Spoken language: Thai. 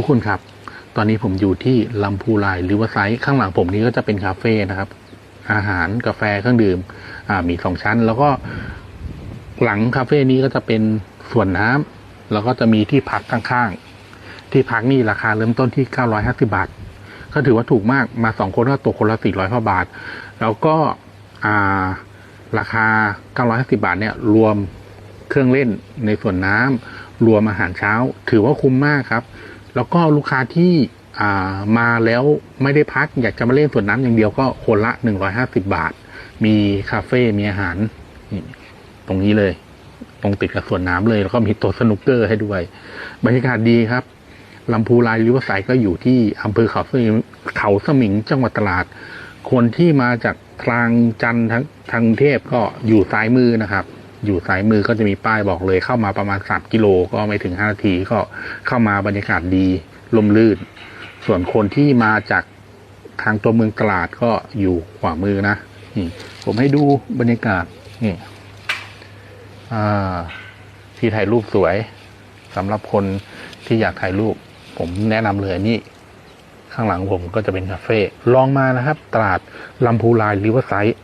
ทุกคนครับ ตอนนี้ผมอยู่ที่ลำพูไลริเวอร์ไซด์ข้างหลังผมนี้ก็จะเป็นคาเฟ่นะครับ อาหารกาแฟเครื่องดื่ม อ่ามีสองชั้น แล้วก็หลังคาเฟ่นี้ก็จะเป็นส่วนน้ำแล้วก็จะมีที่พักข้างๆ ที่พักนี่ราคาเริ่มต้นที่ 950 บาท ก็ถือว่าถูกมากมาสองคนก็ตกคนละ 400กว่าบาท แล้วก็อ่าราคา 950 บาทเนี่ยรวมเครื่องเล่นในส่วนน้ำรวมอาหารเช้า ถือว่าคุ้มมากครับ แล้วก็ลูกค้าที่ามาแล้วไม่ได้พักอยากจะมาเล่นสวนน้ำอย่างเดียวก็คนละ150บาท มีคาเฟ่มีอาหารตรงนี้เลย ตรงติดกับสวนน้ำเลย แล้วก็มีโต๊ะสนุกเกอร์ให้ด้วย บรรยากาศดีครับลำพูลายริวอร์ไซก็อยู่ที่อำเภอเขาสมิงเขาสมิงจังหวัดตราดคนที่มาจากทางจันทร์ทั้งทางเทพก็อยู่ซ้ายมือนะครับ อยู่ซ้ายมือก็จะมีป้ายบอกเลย เข้ามาประมาณสามกิโลก็ไม่ถึงห้านาทีก็เข้ามาบรรยากาศดีลมลื่น ส่วนคนที่มาจากทางตัวเมืองตลาดก็อยู่ขวามือนะผมให้ดูบรรยากาศนี่ที่ถ่ายรูปสวยสำหรับคนที่อยากถ่ายรูป ผมแนะนำเลยนนี่ข้างหลังผมก็จะเป็นคาเฟ่ลองมานะครับ ตลาดลำพูลายริเวอร์ไซด์